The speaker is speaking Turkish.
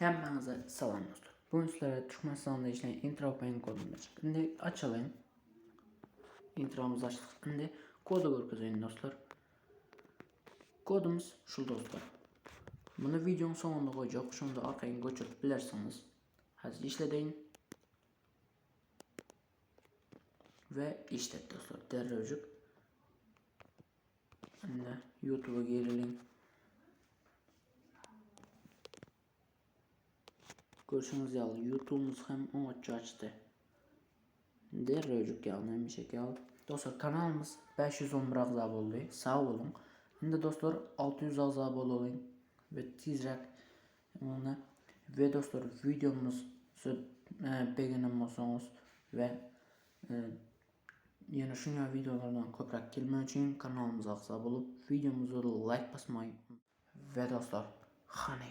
Hemmenize salam dostlar. Bugün sizlere Türkmenistan'da işleyen intro open kodunu açık. Şimdi açalım. Intromuzu açtık. Şimdi kodu görkezeyim dostlar. Kodumuz şu dostlar. Bunu videonun sonunda koyacak. Şunu da arkaya götürüp bilirsiniz. Hadi işledeyin. Ve işlet dostlar. Derrocuk. Şimdi YouTube'a girelim. Görüşünüz yalı YouTube'umuz hem umutçu açtı. Derrocuk yalı neymiş yalı. Dostlar kanalımız 511 azab oldu. Sağ olun. Şimdi dostlar 600 azab olun. Ve tezrek onu ve dostlar videomuzu e, beğenmişsiniz ve e, Yine şunday videolardan ko'proq kelmesi uchun kanalimizga a'zo bo'lib videomuzni like basmayı ve dostlar hani